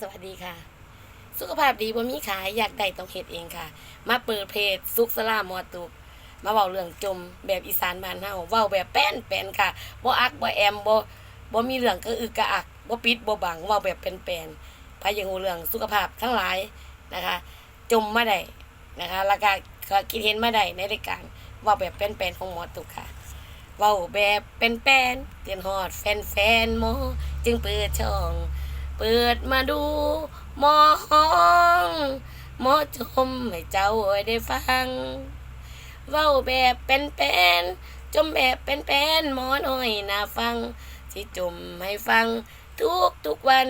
สวัสดีค่ะ สุขภาพดีบ่มีขายอยากได้ต้องเฮ็ดเองค่ะ มาเปิดเพจสุขสลามอตุกมาเว้าเรื่องจมแบบอีสานบ้านเฮาเว้าแบบแป้นแป้นค่ะบ่อักบ่แอมบ่บ่มีเรื่องกระอึกกระอักบ่ปิดบ่บังเว้าแบบเป็นแป้นพายังรู้เรื่องสุขภาพทั้งหลายนะคะ จมมาได้นะคะแล้วก็ก็คิดเห็นมาได้ในรายการเว้าแบบเป็นแป้นๆของหมอตุกค่ะเว้าแบบเป็นแป้นเตือนฮอดแฟนๆหมอจึงเปิดช่อง เปิดมาดูหมอห้องหมอชมให้เจ้าได้ฟัง เว้าแบบเป็นเป็นๆจมแบบเป็นเป็นๆหมอน้อยน่าฟังสิจมให้ฟังทุกทุกๆวัน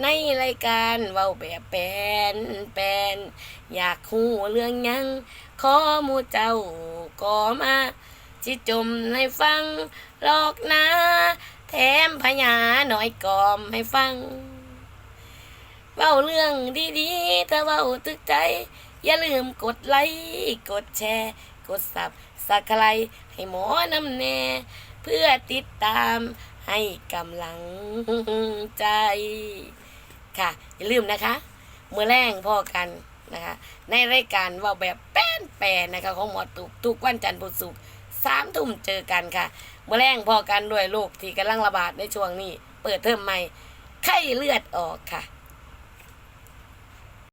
ในรายการเว้าแบบเป็นเป็นๆอยากหูเรื่องยังขอมูเจ้าก็มาสิจมให้ฟังหลอกนะแถมพญาหน่อยกอมให้ฟัง เว้าเรื่องดีๆถ้าเว้าตึกใจ อย่าลืมกดไลค์กดแชร์ กดสับสักไลให้หมอนำแน่ เพื่อติดตามให้กำลังใจ ค่ะ อย่าลืมนะคะเมื่อแรงพ่อกันนะคะ ในรายการว่าแบบแป้นแปนนะคะของหมอตุกทุกวันจันทร์พุธศุกร์สามทุ่มเจอกันค่ะเมื่อแรงพ่อกันด้วยโรคที่กำลังระบาดในช่วงนี้ เปิดเทอมใหม่ไข้เลือดออกค่ะ